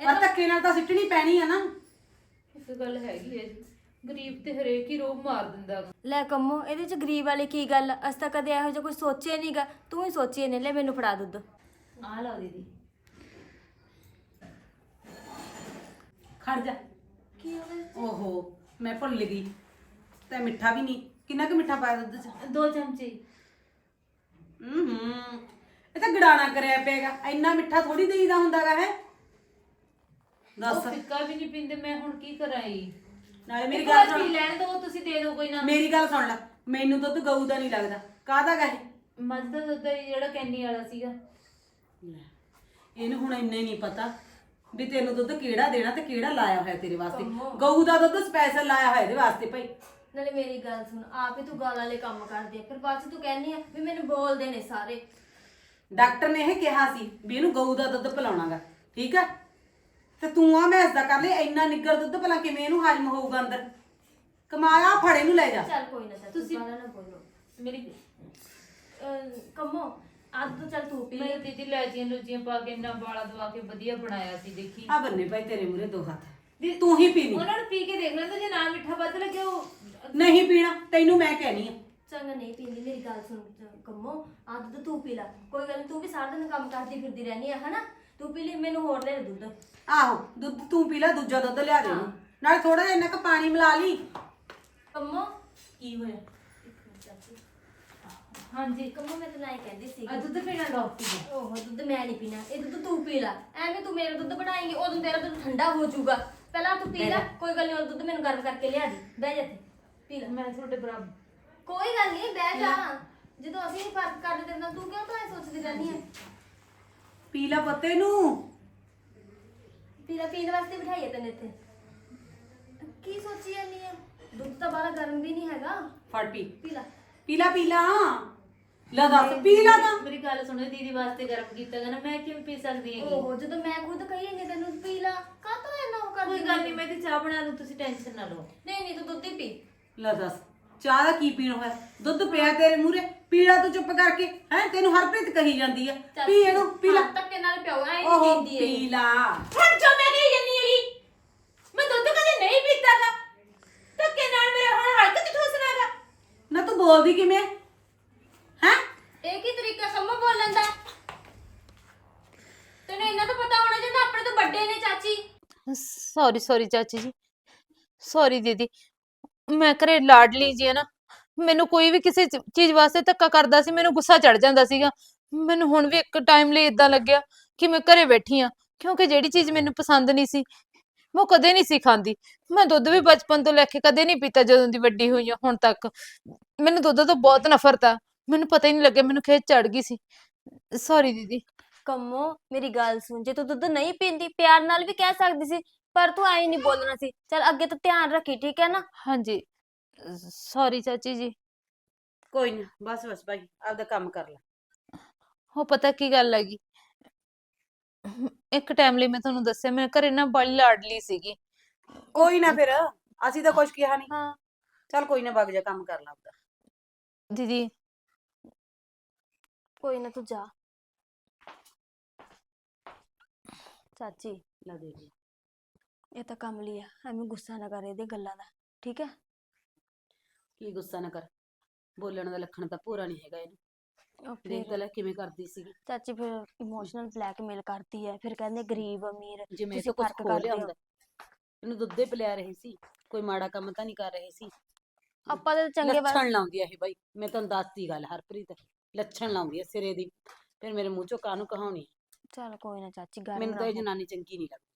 ਪਰ ਧੱਕੇ ਨਾਲ ਤਾਂ ਸਿੱਟਣੀ ਪੈਣੀ ਆ ਨਾ। ਇੱਕ ਗੱਲ ਹੈਗੀ ਹੈ ਜੀ ਗਰੀਬ ਤੇ ਹਰੇਕ ਹੀ ਰੋਬ ਮਾਰ ਦਿੰਦਾ ਗਾ। ਲੈ ਕੰਮੋ ਇਹਦੇ ਚ ਗਰੀਬ ਵਾਲੀ ਕੀ ਗੱਲ ਅਸ ਤਾਂ ਕਦੇ ਇਹੋ ਜਿਹਾ ਕੋਈ ਸੋਚਿਆ ਨਹੀਂਗਾ ਤੂੰ ਹੀ ਸੋਚੀ ਨੇ ਲੈ ਮੈਨੂੰ ਫੜਾ ਦੁੱਧ। ਆ ਲਓ ਦੀਦੀ। ਖੜ ਜਾ। ਕੀ ਹੋ ਗਿਆ? ਓਹੋ ਮੈਂ ਭੁੱਲ ਗਈ। ਤੇ ਮਿੱਠਾ ਵੀ ਨਹੀਂ ਕਿੰਨਾ ਕੁ ਮਿੱਠਾ ਪਾਇਆ ਦੁੱਧ ਚ? ਦੋ ਚਮਚੇ। ਹੂੰ ਹੂੰ। ਇਹ ਤਾਂ ਗੜਾਣਾ ਕਰਿਆ ਪਿਆਗਾ ਇੰਨਾ ਮਿੱਠਾ ਥੋੜੀ ਦੇਈਦਾ ਹੁੰਦਾਗਾ ਹੈ? ਉਹ ਦੱਸ ਫਿੱਕਾ ਵੀ ਨਹੀਂ ਪੀਂਦੇ ਮੈਂ ਹੁਣ ਕੀ ਕਰਾਂ ਜੀ? ਨਾਲੇ ਮੇਰੀ ਗੱਲ ਪੀ ਸੁਣ। ਲੈਣ ਦੋ ਤੁਸੀਂ ਦੇ ਦਿਓ ਕੋਈ ਨਾ। ਮੇਰੀ ਗੱਲ ਸੁਣ ਲੈ ਮੈਨੂੰ ਦੁੱਧ ਗਊ ਦਾ ਨਹੀਂ ਲੱਗਦਾ। ਕਾਹਦਾ ਗਾ ਇਹ? ਮੱਝ ਦਾ ਦੁੱਧ ਹੈ ਜਿਹੜਾ ਕੈਨੀ ਵਾਲਾ ਸੀਗਾ। ਲੈ, ਇਹਨੂੰ ਹੁਣ ਇੰਨਾ ਹੀ ਨਹੀਂ ਪਤਾ ਵੀ ਤੈਨੂੰ ਦੁੱਧ ਕਿਹੜਾ ਦੇਣਾ ਤੇ ਕਿਹੜਾ ਲਾਇਆ ਹੋਇਆ ਤੇਰੇ ਵਾਸਤੇ। ਗਊ ਦਾ ਦੁੱਧ ਸਪੈਸ਼ਲ ਲਾਇਆ ਹੋਇਆ ਇਹਦੇ ਵਾਸਤੇ ਭਾਈ। ਨਾਲੇ ਮੇਰੀ ਗੱਲ ਸੁਣ ਆਪ ਹੀ ਤੂੰ ਗਾਲਾਂ ਵਾਲੇ ਕੰਮ ਕਰਦੀ ਆ ਫਿਰ ਬਾਅਦ ਚ ਤੂੰ ਕਹਿੰਦੀ ਆ ਵੀ ਮੈਨੂੰ ਬੋਲਦੇ ਨੇ ਸਾਰੇ। ਡਾਕਟਰ ਨੇ ਇਹ ਕਿਹਾ ਸੀ ਵੀ ਇਹਨੂੰ ਗਊ ਦਾ ਦੁੱਧ ਪਿਲਾਉਣਾਗਾ ਠੀਕ ਆ? ਤੇ ਤੂੰ ਆ ਮੈਸ ਦਾ ਕਰ ਲੈ ਇੰਨਾ ਨਿੱਗਰ ਦੁੱਧ ਭਲਾ ਕਿਵੇਂ ਇਹਨੂੰ ਹਜਮ ਹੋਊਗਾ ਅੰਦਰ? ਕਮਾਇਆ ਫੜ ਇਹਨੂੰ ਲੈ ਜਾ। ਚੱਲ ਕੋਈ ਨਾ ਚੱਲ ਤੁਸੀਂ- ਨਾ ਬੋਲੋ ਮੇਰੀ ਅਹ, ਕੰਮੋ ਅੱਜ ਤੋਂ ਚੱਲ ਤੂੰ ਪੀ। ਮੈਂ ਦੀਦੀ ਲੈਜੀਆਂ ਲੁਜੀਆਂ ਪਾ ਕੇ ਇੰਨਾ ਵਾਲਾ ਦਵਾ ਕੇ ਵਧੀਆ ਬਣਾਇਆ ਸੀ ਦੇਖੀ। ਆ ਬੰਨੇ ਭਾਈ ਤੇਰੇ ਮੂਰੇ ਦੋ ਹੱਥ। ਤੂੰ ਹੀ ਪੀਣੀ। ਉਹਨਾਂ ਨੂੰ ਪੀ ਕੇ ਦੇਖ ਲੈਂਦਾ ਜੇ ਨਾ ਮਿੱਠਾ ਵੱਧ ਲੱਗਿਆ ਉਹ ਨਹੀਂ ਪੀਣਾ ਤੈਨੂੰ ਮੈਂ ਕਹਿਣੀ ਆ। ਚੰਗਾ ਨਹੀਂ ਪੀਂਦੀ ਮੇਰੀ ਗੱਲ ਸੁਣ ਚ- ਕੰਮੋ ਅੱਜ ਤੋਂ ਤੂੰ ਪੀ ਲੈ। ਕੋਈ ਗੱਲ ਨੀ ਤੂੰ ਵੀ ਸਾਰਾ ਦਿਨ ਕੰਮ ਕਰਦੀ ਫਿਰਦੀ ਰਹਿੰਦੀ ਆ ਹਨਾ? ਤੂੰ ਪੀ ਲਈ ਮੈਨੂੰ ਹੋਰ ਲੈ ਦੇ ਦੁੱਧ। ਆਹੋ ਦੁੱਧ ਤੂੰ ਪੀ ਲੈ ਦੂਜਾ ਦੁੱਧ ਲਿਆ ਦੇ ਇਹਨੂੰ। ਨਾਲੇ ਥੋੜਾ ਜਿਹਾ ਇੰਨਾ ਕੁ ਪਾਣੀ ਮਿਲਾ ਲਈ। ਕੰਮੋ। ਕੀ ਹੋਇਆ? ਹਾਂਜੀ। ਕੰਮੋ ਮੈਂ ਤੈਨੂੰ ਐਂ ਕਹਿੰਦੀ ਸੀ ਆ ਦੁੱਧ ਪੀਣਾ ਡਾਕਟਰ ਓਹ ਦੁੱਧ ਮੈਂ ਨਹੀਂ ਪੀਣਾ। ਇਹ ਦੁੱਧ ਤੂੰ ਪੀ ਲੈ। ਐਵੇਂ ਤੂੰ ਮੇਰਾ ਦੁੱਧ ਬਣਾਏਂਗੀ ਉਦੋਂ ਤੇਰਾ ਦੁੱਧ ਠੰਡਾ ਹੋ ਜਾਊਗਾ। ਪਹਿਲਾਂ ਤੂੰ ਪੀ ਲੈ ਕੋਈ ਗੱਲ ਨਹੀਂ ਉਹ ਦੁੱਧ ਮੈਨੂੰ ਗਰਮ ਕਰਕੇ ਲਿਆ ਦੀ। ਬਹਿ ਜਾ ਇੱਥੇ। ਪੀ ਲੈ। ਮੈਂ ਤੁਹਾਡੇ ਬਰਾਬਰ ਕੋਈ ਗੱਲ ਨਹੀਂ ਬਹਿ ਜਾ। ਜਦੋਂ ਅਸੀਂ ਨੀ ਫ਼ਰਕ ਕਰਦੇ ਤੇਰੇ ਨਾਲ ਤੂੰ ਕਿਉਂ ਤਾਂ ਐਂ ਸੋਚਦੀ ਰਹਿੰਦੀ ਹੈ ਪੀ ਲੈ ਪੱਤੇ ਨੂੰ ਪੀ ਲੈ ਪੀਣ ਵਾਸਤੇ ਬਿਠਾਈਏ ਤੈਨੂੰ ਇੱਥੇ। ਕੀ ਸੋਚੀ ਜਾਂਦੀ ਹੈ ਦੁੱਧ ਤਾਂ ਬਾਹਲਾ ਗਰਮ ਵੀ ਨਹੀਂ ਹੈਗਾ। ਫੜ ਪੀ। ਪੀ ਲੈ। ਪੀ ਲੈ ਪੀ ਲੈ। ਲੈ ਦੱਸ ਪੀ ਲੈ ਤਾਂ। ਮੇਰੀ ਗੱਲ ਸੁਣੋ ਦੀਦੀ ਵਾਸਤੇ ਗਰਮ ਕੀਤਾ ਗਾ ਨਾ ਮੈਂ ਕਿਵੇਂ ਪੀ ਸਕਦੀ ਹੈਗੀ? ਓਹੋ ਜਦੋਂ ਮੈਂ ਖੁਦ ਕਹੀ ਨਹੀਂ ਤੈਨੂੰ ਪੀ ਲੈ। ਕਾਹਤੋਂ ਇੰਨਾ ਉਹ ਕਰਦੀ ਕੋਈ ਗੱਲ ਨਹੀਂ ਮੈਂ ਤੇ ਚਾਹ ਬਣਾ ਲੂੰ ਤੁਸੀਂ ਟੈਨਸ਼ਨ ਨਾ ਲਓ। ਨਹੀਂ ਨਹੀਂ ਤੂੰ ਦੁੱਧ ਹੀ ਪੀ। ਲੈ ਦੱਸ। ਚਾਹ ਦਾ ਕੀ ਪੀਣ ਹੋਇਆ? ਦੁੱਧ ਪਿਆ ਤੇਰੇ ਮੂਰੇ ਪੀਲਾ ਤੂੰ ਚੁੱਪ ਕਰਕੇ ਹੈ? ਤੈਨੂੰ ਹਰਪ੍ਰੀਤ ਕਹੀ ਜਾਂਦੀ ਆ। ਪੀ ਇਹਨੂੰ ਪੀ ਲੈ ਹਾਂ, ਧੱਕੇ ਨਾਲ ਪਿਓ ਐ ਨਹੀਂ ਓਹੋ ਪੀਂਦੀ ਇਹ ਪੀ ਲਾ ਹੁਣ ਜੋ ਮੈਂ ਕਹੀ ਜੰਨੀ ਹੈਗੀ? ਮੈਂ ਦੁੱਧ ਕਦੇ ਨਹੀਂ ਪੀਤਾਗਾ। ਧੱਕੇ ਨਾਲ ਮੇਰੇ ਹੁਣ ਹਲਕ ਚ ਠੋਸਣਾਗਾ। ਨਾ ਤੂੰ ਬੋਲਦੀ ਕਿਵੇਂ? ਹੈ? ਇਹ ਕੀ ਤਰੀਕਾ ਸਮਝ ਬੋਲਣ ਦਾ? ਤੈਨੂੰ ਇਹਨਾਂ ਤਾਂ ਪਤਾ ਹੋਣਾ ਚਾਹੀਦਾ ਆਪਣੇ ਤੋਂ ਵੱਡੇ ਨੇ ਚਾਚੀ। ਸੌਰੀ ਸੌਰੀ ਚਾਚੀ ਜੀ। ਸੌਰੀ ਦੀਦੀ। ਮੈਂ ਘਰੇ ਲਾਡਲੀ ਜੀ ਹੈ ਨਾ, ਮੈਨੂੰ ਕੋਈ ਵੀ ਕਿਸੇ ਚ- ਚੀਜ਼ ਵਾਸਤੇ ਧੱਕਾ ਕਰਦਾ ਸੀ, ਮੈਨੂੰ ਗੁੱਸਾ ਚੜ ਜਾਂਦਾ ਸੀਗਾ। ਮੈਨੂੰ ਹੁਣ ਵੀ ਇੱਕ ਟਾਈਮ ਲਈ ਇਦਾਂ ਲੱਗਿਆ ਕਿ ਮੈਂ ਘਰੇ ਬੈਠੀ ਆ, ਕਿਉਂਕਿ ਜਿਹੜੀ ਚੀਜ਼ ਮੈਨੂੰ ਪਸੰਦ ਨਹੀਂ ਸੀ, ਮੈਂ ਉਹ ਕਦੇ ਨਹੀਂ ਸੀ ਖਾਂਦੀ। ਮੈਂ ਦੁੱਧ ਵੀ ਬਚਪਨ ਤੋਂ ਲੈ ਕੇ ਕਦੇ ਨਹੀਂ ਪੀਤਾ ਜਦੋਂ ਦੀ ਵੱਡੀ ਹੋਈ ਆ, ਹੁਣ ਤੱਕ। ਮੈਨੂੰ ਦੁੱਧ ਤੋਂ ਬਹੁਤ ਨਫ਼ਰਤ ਆ, ਮੈਨੂੰ ਪਤਾ ਹੀ ਨਹੀਂ ਲੱਗਿਆ, ਮੈਨੂੰ ਖੇਚ ਚੜ ਗਈ ਸੀ। ਸੌਰੀ ਦੀਦੀ। ਕੰਮੋ, ਮੇਰੀ ਗੱਲ ਸੁਣ, ਜੇ ਤੂੰ ਦੁੱਧ ਨਹੀਂ ਪੀਂਦੀ, ਪਿਆਰ ਨਾਲ ਵੀ ਕਹਿ ਸਕਦੀ ਸੀ ਪਰ ਤੂੰ ਐਂ ਨਹੀਂ ਬੋਲਣਾ ਸੀ। ਚਲ ਅੱਗੇ ਤੋਂ ਧਿਆਨ ਰੱਖੀ ਠੀਕ ਹੈ ਨਾ? ਹਾਂਜੀ। ਸੌਰੀ ਚਾਚੀ ਜੀ। ਕੋਈ ਨਾ ਬਸ ਬਸ ਭਾਈ ਆਪਦਾ ਕੰਮ ਕਰ ਲੈ। ਉਹ ਪਤਾ ਕੀ ਗੱਲ ਹੈਗੀ? ਇੱਕ ਟਾਈਮ ਲਈ ਮੈਂ ਤੁਹਾਨੂੰ ਦੱਸਿਆ ਮੈਂ ਘਰੇ ਨਾ ਬੜੀ ਲਾਡਲੀ ਸੀਗੀ। ਕੋਈ ਨਾ ਫਿਰ ਅਸੀਂ ਤਾਂ ਕੁਝ ਕਿਹਾ ਨਹੀਂ ਹਾਂ। ਚੱਲ ਕੋਈ ਨਾ ਵਗ ਜਾ ਕੰਮ ਕਰ ਲੈ ਆਪਦਾ। ਦੀਦੀ। ਕੋਈ ਨਾ ਤੂੰ ਜਾ। ਚਾਚੀ। ਲੈ ਦੇ ਦੇ। ਇਹ ਤਾਂ ਕੰਮ ਲਈ ਆ ਐਵੇਂ ਗੁੱਸਾ ਨਾ ਕਰ ਇਹਦੇ ਗੱਲਾਂ ਦਾ ਠੀਕ ਹੈ? ਕੀ ਗੁੱਸਾ ਨਾ ਕਰ ਬੋਲਣ ਦਾ ਲੱਖਣ ਤਾਂ ਪੂਰਾ ਨਹੀਂ ਹੈਗਾ ਇਹਨੂੰ। ਉਹ ਦੇਖ ਤਾਂ ਫਿਰ ਲੈ ਕਿਵੇਂ ਕਰਦੀ ਸੀਗੀ। ਚਾਚੀ ਫਿਰ ਇਮੋਸ਼ਨਲ ਬਲੈਕਮੇਲ ਕਰਦੀ ਹੈ ਫਿਰ ਕਹਿੰਦੇ ਗਰੀਬ ਅਮੀਰ ਜੇ ਮੈਂ ਤੁਸੀਂ ਕੁਝ ਫ਼ਰਕ ਖੋ ਕਰਦੇ ਲਿਆ ਹੋ। ਹੁੰਦਾ ਇਹਨੂੰ ਦੁੱਧੇ ਪਿਲਾ ਰਹੇ ਸੀ ਕੋਈ ਮਾੜਾ ਕੰਮ ਤਾਂ ਨਹੀਂ ਕਰ ਰਹੇ ਸੀ। ਆਪਾਂ ਤਾਂ ਚੰਗੇ ਵਾਰ ਲੱਛਣ ਲਾਉਂਦੀ ਆ ਇਹ ਬਾਈ ਮੈਂ ਤੁਹਾਨੂੰ ਦੱਸਤੀ ਗੱਲ ਹਰਪ੍ਰੀਤ ਲੱਛਣ ਲਾਉਂਦੀ ਆ ਸਿਰੇ ਦੀ ਫਿਰ ਮੇਰੇ ਮੂੰਹ ਚੋਂ ਕਾਹਨੂੰ ਕਹਾਉਣੀ? ਚੱਲ ਕੋਈ ਨਾ ਚਾਚੀ ਗੱਲ ਮੈਨੂੰ ਤਾਂ ਇਹ ਜਨਾਨੀ ਚੰਗੀ ਨਹੀਂ ਲੱਗਦੀ।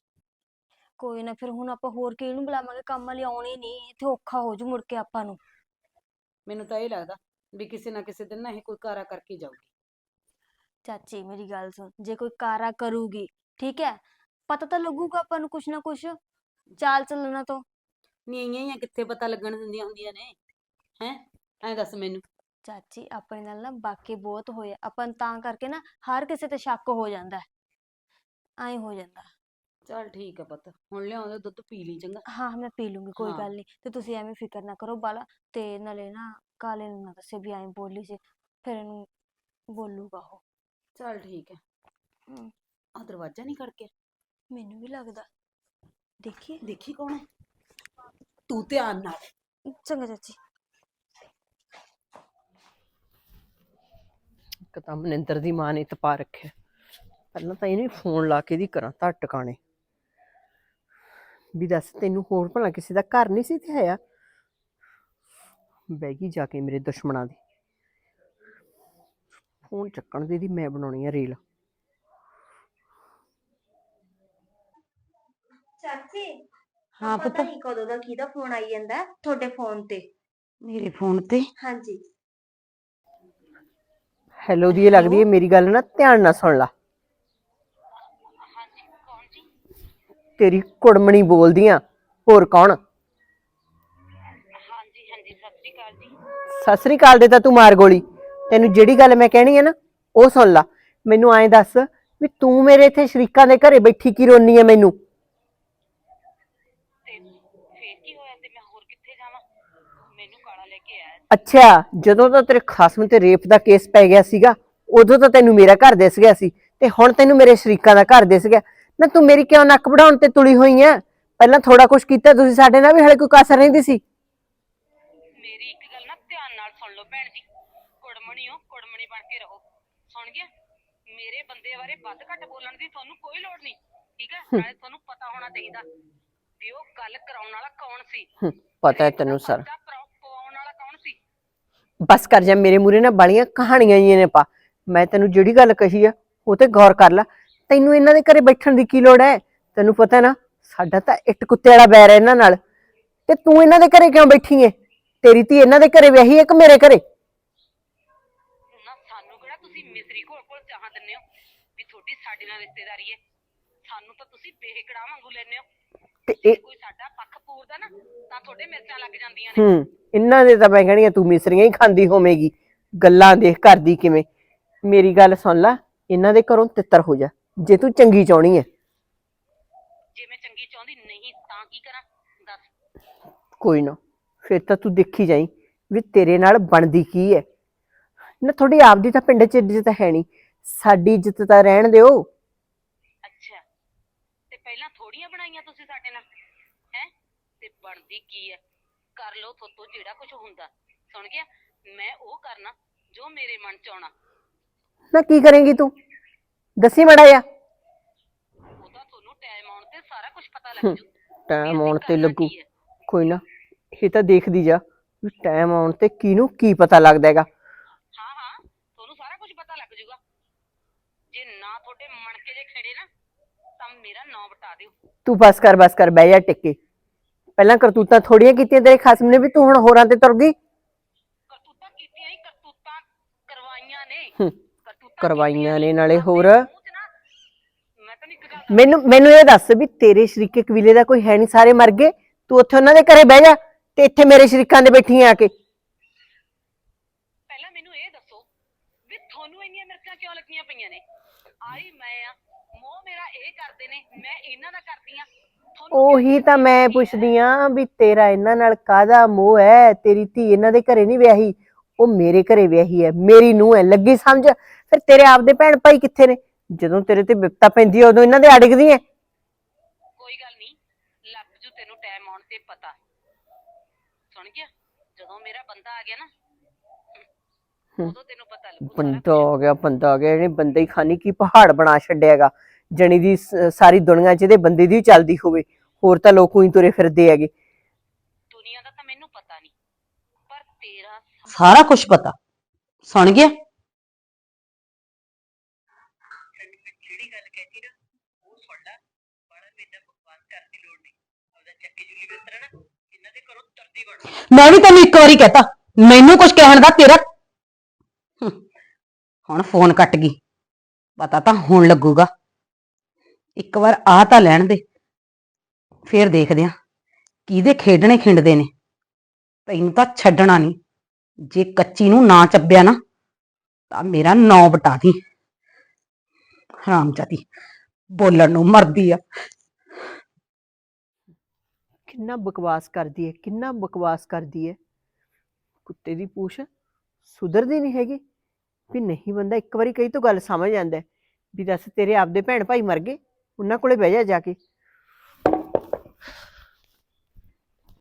ਕੋਈ ਨਾ ਫਿਰ ਹੁਣ ਆਪਾਂ ਹੋਰ ਕਿਹਨੂੰ ਬੁਲਾਵਾਂਗੇ? ਕੰਮ ਵਾਲੀ ਆਉਣੀ ਨਹੀਂ ਇੱਥੇ ਔਖਾ ਹੋ ਜੂ ਮੁੜ ਕੇ ਆਪਾਂ ਨੂੰ। ਮੈਨੂੰ ਤਾਂ ਇਹ ਲੱਗਦਾ ਵੀ ਕਿਸੇ ਨਾ ਕਿਸੇ ਦਿਨ ਨਾ ਇਹ ਕੋਈ ਕਾਰਾ ਕਰਕੇ ਜਾਊਗੀ। ਚਾਚੀ ਮੇਰੀ ਗੱਲ ਸੁਣ ਜੇ ਕੋਈ ਕਾਰਾ ਕਰੂਗੀ ਠੀਕ ਹੈ? ਪਤਾ ਤਾਂ ਲੱਗੂਗਾ ਆਪਾਂ ਨੂੰ ਕੁਛ ਨਾ ਕੁਛ ਚਾਲ ਚੱਲਣਾ ਤੋਂ। ਨੀਆਂ ਹੀ ਕਿੱਥੇ ਪਤਾ ਲੱਗਣ ਦਿੰਦੀਆਂ ਹੁੰਦੀਆਂ ਨੇ ਹੈ? ਐਂ ਦੱਸ ਮੈਨੂੰ। ਚਾਚੀ ਆਪਣੇ ਨਾਲ ਨਾ ਵਾਕੇ ਬਹੁਤ ਹੋਏ ਆਪਾਂ ਨੂੰ ਤਾਂ ਕਰਕੇ ਨਾ ਹਰ ਕਿਸੇ ਤੇ ਸ਼ੱਕ ਹੋ ਜਾਂਦਾ। ਐਂ ਹੋ ਜਾਂਦਾ। ਚੱਲ ਠੀਕ ਆ ਪੁੱਤ ਹੁਣ ਲਿਆਉਂਦਾ ਦੁੱਧ ਪੀ ਲਈ ਚੰਗਾ। ਹਾਂ ਮੈਂ ਪੀ ਲੂੰਗੀ ਕੋਈ ਹਾਂ। ਗੱਲ ਨਹੀਂ ਤੇ ਤੁਸੀਂ ਐਵੇਂ ਫਿਕਰ ਨਾ ਕਰੋ ਬਾਲਾ ਤੇ ਨਾਲੇ ਨਾ ਕਾਲੇ ਨੂੰ ਨਾ ਦੱਸੇ ਵੀ ਐਂ ਬੋਲੀ ਸੀ ਫਿਰ ਇਹਨੂੰ ਬੋਲੂਗਾ ਉਹ। ਚੱਲ ਠੀਕ ਹੈ। ਹਮ। ਆ ਦਰਵਾਜ਼ਾ ਨਹੀਂ ਖੜਕਿਆ? ਮੈਨੂੰ ਵੀ ਲੱਗਦਾ। ਦੇਖੀਏ। ਦੇਖੀ ਕੌਣ ਹੈ ਤੂੰ ਧਿਆਨ ਨਾਲ। ਚੰਗਾ ਚਾਚੀ। ਇੱਕ ਤਾਂ ਮਨਿੰਦਰ ਦੀ ਮਾਂ ਨੇ ਤਪਾ ਰੱਖਿਆ। ਪਹਿਲਾਂ ਤਾਂ ਇਹਨੂੰ ਫੋਨ ਲਾ ਕੇ ਦੀ ਕਰਾਂ ਤਾਂ ਟਿਕਾਣੇ। ਵੀ ਦੱਸ ਤੈਨੂੰ ਹੋਰ ਭਲਾ ਕਿਸੇ ਦਾ ਘਰ ਨਹੀਂ ਸੀ ਤੇ ਆਇਆ ਬਹਿ ਗਈ ਜਾ ਕੇ ਮੇਰੇ ਦੁਸ਼ਮਣਾਂ ਦੀ। ਫੋਨ ਚੱਕਣ ਦੀ ਦੀ ਮੈਂ ਬਣਾਉਣੀ ਆ ਰੀਲ। ਚਾਚੀ ਹਾਂ ਪੁੱਤ ਨਹੀਂ ਕਦੋਂ ਦਾ ਕਿਹਦਾ ਫੋਨ ਆਈ ਜਾਂਦਾ ਹੈ? ਤੁਹਾਡੇ ਫੋਨ ਤੇ। ਮੇਰੇ ਫੋਨ ਤੇ? ਹਾਂਜੀ। ਹੈਲੋ ਦੀ ਇਹ ਲੱਗਦੀ ਹੈ ਮੇਰੀ ਗੱਲ ਨਾ ਧਿਆਨ ਨਾਲ ਸੁਣ ਲਾ। ਤੇਰੀ ਕੁੜਮਣੀ ਬੋਲਦੀ ਆ ਹੋਰ ਕੌਣ? ਹਾਂਜੀ ਹਾਂਜੀ ਸਤਿ ਸ਼੍ਰੀ ਅਕਾਲ ਜੀ। ਸਤਿ ਸ੍ਰੀ ਅਕਾਲ ਦੇ ਤਾਂ ਤੂੰ ਮਾਰ ਗੋਲੀ। ਤੈਨੂੰ ਜਿਹੜੀ ਗੱਲ ਮੈਂ ਕਹਿਣੀ ਹੈ ਨਾ ਉਹ ਸੁਣ ਲਾ। ਮੈਨੂੰ ਐਂ ਦੱਸ ਵੀ ਤੂੰ ਮੇਰੇ ਇੱਥੇ ਸ਼ਰੀਕਾਂ ਦੇ ਘਰੇ ਬੈਠੀ ਕੀ ਰੋਨੀ ਹੈ ਮੈਨੂੰ? ਤੇ ਫੇਰ ਕੀ ਹੋਇਆ ਤੇ ਮੈਂ ਹੋਰ ਕਿੱਥੇ ਜਾਵਾਂ? ਮੈਨੂੰ ਕਾਲਾ ਲੈ ਕੇ ਆਇਆ। ਅੱਛਾ ਜਦੋਂ ਤਾਂ ਤੇਰੇ ਖਸਮ ਤੇ ਰੇਪ ਦਾ ਕੇਸ ਪੈ ਗਿਆ ਸੀਗਾ ਉਦੋਂ ਤਾਂ ਤੈਨੂੰ ਮੇਰਾ ਘਰ ਦਿਸ ਗਿਆ ਸੀ ਤੇ ਹੁਣ ਤੈਨੂੰ ਮੇਰੇ ਸ਼ਰੀਕਾਂ ਦਾ ਘਰ ਦਿਸ ਗਿਆ। ਨਾ ਤੂੰ ਮੇਰੀ ਕਿਉਂ ਨੱਕ ਵਢਾਉਣ ਤੇ ਤੁਲੀ ਹੋਈ ਐ? ਪਹਿਲਾਂ ਥੋੜਾ ਕੁਝ ਕੀਤਾ ਤੁਸੀਂ ਸਾਡੇ ਨਾਲ ਵੀ ਹਲੇ ਕੋਈ ਕਸਰ ਰਹਿੰਦੀ ਸੀ? ਮੇਰੀ ਇੱਕ ਗੱਲ ਨਾ ਧਿਆਨ ਨਾਲ ਸੁਣ ਲਓ ਭੈਣ ਜੀ। ਕੁੜਮਣੀ ਹੋ ਕੁੜਮਣੀ ਬਣ ਕੇ ਰਹੋ। ਸੁਣ ਗਿਆ ਮੇਰੇ ਬੰਦੇ ਬਾਰੇ ਵੱਧ ਘੱਟ ਬੋਲਣ ਦੀ ਤੁਹਾਨੂੰ ਕੋਈ ਲੋੜ ਨਹੀਂ ਠੀਕ ਹੈ? ਨਾਲੇ ਤੁਹਾਨੂੰ ਪਤਾ ਹੋਣਾ ਚਾਹੀਦਾ ਵੀ ਉਹ ਗੱਲ ਕਰਾਉਣ ਵਾਲਾ ਕੌਣ ਸੀ? ਹੂੰ, ਪਤਾ ਹੈ ਤੈਨੂੰ ਸਰ। ਪਰਚਾ ਪਰਾਉ- ਪਵਾਉਣ ਵਾਲਾ ਕੌਣ ਸੀ? ਬਸ ਕਰ ਜਾ ਮੇਰੇ ਮੂਰੇ ਨਾ ਬਾਲੀਆਂ ਕਹਾਣੀਆਂ ਹੀ ਨੇ ਪਾ। ਮੈਂ ਤੈਨੂੰ ਜਿਹੜੀ ਗੱਲ ਕਹੀ ਆ ਉਹ ਤੇ ਗੌਰ ਕਰ ਲੈ। ਤੈਨੂੰ ਇਹਨਾਂ ਦੇ ਘਰੇ ਬੈਠਣ ਦੀ ਕੀ ਲੋੜ ਹੈ? ਤੈਨੂੰ ਪਤਾ ਨਾ ਸਾਡਾ ਤਾਂ ਇੱਟ ਕੁੱਤੇ ਵਾਲਾ ਬੈਰ ਹੈ ਇਹਨਾਂ ਨਾਲ। ਤੇ ਤੂੰ ਇਹਨਾਂ ਦੇ ਘਰੇ ਕਿਉਂ ਬੈਠੀ ਏ? ਤੇਰੀ ਧੀ ਇਹਨਾਂ ਦੇ ਘਰੇ ਵਿਆਹੀ ਹੈ ਕਿ ਮੇਰੇ ਘਰੇ? ਨਾ ਸਾਨੂੰ ਕਿਹੜਾ ਤੁਸੀਂ ਮਿਸਰੀ ਕੋਲ ਕੋਲ ਚਾਹਾਂ ਦਿੰਦੇ ਹੋ? ਵੀ ਤੁਹਾਡੀ ਸਾਡੇ ਨਾਲ ਰਿਸ਼ਤੇਦਾਰੀ ਹੈ। ਸਾਨੂੰ ਤਾਂ ਤੁਸੀਂ ਬੇਹਕੜਾ ਵਾਂਗੂ ਲੈਂਦੇ ਹੋ। ਤੇ ਜੇ ਇਹ ਕੋਈ ਸਾਡਾ ਪੱਖ ਪੂਰਦਾ ਨਾ ਤਾਂ ਤੁਹਾਡੇ ਮਿਰਚਾਂ ਲੱਗ ਜਾਂਦੀਆਂ ਨੇ। ਹੂੰ ਇਹਨਾਂ ਦੇ ਤਾਂ ਮੈਂ ਕਹਿਣੀ ਆ ਤੂੰ ਮਿਸਰੀਆਂ ਹੀ ਖਾਂਦੀ ਹੋਵੇਂਗੀ। ਗੱਲਾਂ ਦੇਖ ਕਰਦੀ ਕਿਵੇਂ। ਮੇਰੀ ਗੱਲ ਸੁਣ ਲੈ ਇਹਨਾਂ ਦੇ ਘਰੋਂ ਤਿੱਤਰ ਹੋ ਜਾ। ਜੇ ਤੂੰ ਚੰਗੀ ਚਾਹਣੀ ਹੈ ਜੇ ਮੈਂ ਚੰਗੀ ਚਾਹੁੰਦੀ ਨਹੀਂ ਤਾਂ ਕੀ ਕਰਾਂ? ਦੱਸ। ਕੋਈ ਨਾ ਫਿਰ ਤਾਂ ਤੂੰ ਦੇਖੀ ਜਾਈ ਵੀ ਤੇਰੇ ਨਾਲ ਬਣਦੀ ਕੀ ਹੈ ਨਾ ਥੋੜੀ ਆਪਦੀ ਤਾਂ ਪਿੰਡ 'ਚ ਇੱਜ਼ਤ ਹੈ ਨਹੀਂ ਸਾਡੀ ਇੱਜ਼ਤ ਤਾਂ ਰਹਿਣ ਦਿਓ। ਅੱਛਾ ਤੇ ਪਹਿਲਾਂ ਥੋੜੀਆਂ ਬਣਾਈਆਂ ਤੁਸੀਂ ਸਾਡੇ ਨਾਲ ਹੈ? ਤੇ ਬਣਦੀ ਕੀ ਹੈ ਕਰ ਲਓ ਥੋਤੋਂ ਜਿਹੜਾ ਕੁਝ ਹੁੰਦਾ। ਸੁਣ ਗਿਆ? ਮੈਂ ਉਹ ਕਰਨਾ ਜੋ ਮੇਰੇ ਮਨ ਚ ਆਉਣਾ। ਨਾ ਕੀ ਕਰੇਂਗੀ ਤੂੰ? ਦੱਸੀ ਮੜਾ ਜਾ ਉਹਦਾ ਤੁਹਾਨੂੰ ਟਾਈਮ ਆਉਣ ਤੇ ਸਾਰਾ ਕੁਝ ਪਤਾ ਲੱਗ ਜੂ। ਟਾਈਮ ਆਉਣ ਤੇ ਕਰਨਾ ਲੱਗੂ। ਕੀ ਹੈ। ਕੋਈ ਨਾ ਇਹ ਤਾਂ ਦੇਖਦੀ ਜਾ ਵੀ ਟਾਈਮ ਆਉਣ ਤੇ ਕਿਹਨੂੰ ਕੀ ਪਤਾ ਲੱਗਦਾ ਹੈਗਾ। ਹਾਂ ਹਾਂ ਤੁਹਾਨੂੰ ਸਾਰਾ ਕੁਝ ਪਤਾ ਲੱਗ ਜੂਗਾ। ਜੇ ਨਾ ਤੁਹਾਡੇ ਮਣ ਕੇ ਜੇ ਖੜੇ ਨਾ ਤਾਂ ਮੇਰਾ ਨਾਂ ਵਟਾ ਦਿਓ। ਤੂੰ ਬਸ ਕਰ ਬਸ ਕਰ ਬਹਿ ਜਾ ਟਿੱਕੇ। ਪਹਿਲਾਂ ਕਰਤੂਤਾਂ ਥੋੜੀਆਂ ਕੀਤੀਆਂ ਤੇਰੇ ਖਸਮ ਨੇ ਵੀ ਤੂੰ ਹੁਣ ਹੋਰਾਂ ਤੇ ਤੁਰ ਗਈ। ਕਰਤੂਤਾਂ ਕੀਤੀਆਂ ਹੀ ਕਰਤੂਤਾਂ ਕਰਵਾਈਆਂ ਨੇ। ਹੂੰ, ਕਰਵਾਈਆਂ ਨੇ ਨੀ। ਨਾਲੇ ਹੋਰ ਨਾ, ਮੈਨੂੰ ਮੈਨੂੰ ਇਹ ਦੱਸ ਵੀ ਤੇਰੇ ਸ਼ਰੀਕੇ ਕਬੀਲੇ ਦਾ ਕੋਈ ਹੈ ਨਹੀਂ ਸਾਰੇ ਮਰ ਗਏ ਤੂੰ ਉੱਥੇ ਉਹਨਾਂ ਦੇ ਘਰੇ ਬਹਿ ਜਾ ਤੇ ਇੱਥੇ ਮੇਰੇ ਸ਼ਰੀਕਾਂ ਦੇ ਬੈਠੀ ਆ ਕੇ। ਪਹਿਲਾਂ ਮੈਨੂੰ ਇਹ ਦੱਸੋ ਵੀ ਤੁਹਾਨੂੰ ਇੰਨੀਆਂ ਮਿਰਚਾਂ ਕਿਉਂ ਲੱਗੀਆਂ ਪਈਆਂ ਨੇ? ਆਈ ਮੈਂ ਆ ਮੋਹ ਮੇਰਾ ਇਹ ਕਰਦੇ ਨੇ ਮੈਂ ਇਹਨਾਂ ਦਾ ਕਰਦੀ ਆ। ਉਹੀ ਤਾਂ ਮੈਂ ਪੁੱਛਦੀ ਆ ਵੀ ਤੇਰਾ ਇਹਨਾਂ ਨਾਲ ਕਾਹਦਾ ਮੋਹ ਹੈ? ਤੇਰੀ ਧੀ ਇਹਨਾਂ ਦੇ ਘਰੇ ਨਹੀਂ ਵਿਆਹੀ ਉਹ ਮੇਰੇ ਘਰੇ ਵਿਆਹੀ ਹੈ ਮੇਰੀ ਨੂੰਹ ਹੈ ਲੱਗੀ ਸਮਝ। ਫਿਰ ਤੇਰੇ ਆਪਦੇ ਭੈਣ ਭਾਈ ਕਿੱਥੇ ਨੇ? ਜਦੋਂ ਤੇਰੇ ਤੇ ਵਿਪਤਾ ਪੈਂਦੀ ਹੈ ਉਦੋਂ ਇਹਨਾਂ ਦੇ ਅੜਗਦੀ ਹੈ ਕੋਈ ਗੱਲ ਨਹੀਂ ਲੱਗ ਜੂ ਤੈਨੂੰ ਟਾਈਮ ਆਉਣ ਤੇ ਪਤਾ। ਸੁਣ ਗਿਆ? ਜਦੋਂ ਮੇਰਾ ਬੰਦਾ ਆ ਗਿਆ ਨਾ ਹਮ। ਉਦੋਂ ਤੈਨੂੰ ਪਤਾ ਲੱਗੂ ਸਾਰਾ ਬੰਦਾ ਕੁਛ। ਹੋ ਗਿਆ ਬੰਦਾ ਆ ਗਿਆ ਇਹਨੇ ਬੰਦੇ ਹੀ ਖਾਨੀ ਕੀ ਪਹਾੜ ਬਣਾ ਛੱਡਿਆਗਾ। ਜਣੀ ਦੀ ਸ- ਸਾਰੀ ਦੁਨੀਆ 'ਚ ਇਹਦੇ ਬੰਦੇ ਦੀ ਚੱਲਦੀ ਹੋਵੇ। ਹੋਰ ਤਾਂ ਲੋਕ ਉਹੀ ਤੁਰੇ ਫਿਰਦੇ ਹੈਗੇ। ਦੁਨੀਆ ਦਾ ਤਾਂ ਮੈਨੂੰ ਪਤਾ ਨਹੀਂ ਪਰ ਤੇਰਾ ਸਾਰਾ ਕੁਝ ਪਤਾ। ਸੁਣ ਗਿਆ? ਮੈਂ ਵੀ ਤੈਨੂੰ ਇੱਕ ਵਾਰੀ ਕਹਤਾ ਮੈਨੂੰ ਕੁਝ ਕਹਿਣ ਦਾ ਤੇਰਾ ਹੂੰ, ਹੁਣ ਫੋਨ ਕੱਟ ਗਈ ਪਤਾ ਤਾਂ ਹੁਣ ਲੱਗੂਗਾ। ਇੱਕ ਵਾਰ ਆ ਤਾਂ ਲੈਣ ਦੇ ਫੇਰ ਦੇਖਦੇ ਆ ਕਿਹਦੇ ਖੇਡਣੇ ਖਿੰਡਦੇ ਨੇ। ਤੈਨੂੰ ਤਾਂ ਛੱਡਣਾ ਨਹੀਂ ਜੇ ਕੱਚੀ ਨੂੰ ਨਾ ਚੱਬਿਆ ਨਾ ਤਾਂ ਮੇਰਾ ਨੌ ਬਟਾ ਦੀ। ਹਰਾਮਜ਼ਾਦੀ ਬੋਲਣ ਨੂੰ ਮਰਦੀ ਆ। ਕਿੰਨਾ ਬਕਵਾਸ ਕਰਦੀ ਹੈ ਕਿੰਨਾ ਬਕਵਾਸ ਕਰਦੀ ਹੈ ਕੁੱਤੇ ਦੀ ਪੂਛ ਸੁਧਰਦੀ ਨਹੀਂ ਹੈਗੀ, ਵੀ ਨਹੀਂ ਬੰਦਾ ਇੱਕ ਵਾਰੀ ਕਈ ਤੋਂ ਗੱਲ ਸਮਝ ਜਾਂਦਾ ਵੀ ਦੱਸ ਤੇਰੇ ਆਪਦੇ ਭੈਣ ਭਾਈ ਮਰ ਗਏ, ਉਹਨਾਂ ਕੋਲੇ ਬਹਿ ਜਾ ਜਾ ਕੇ।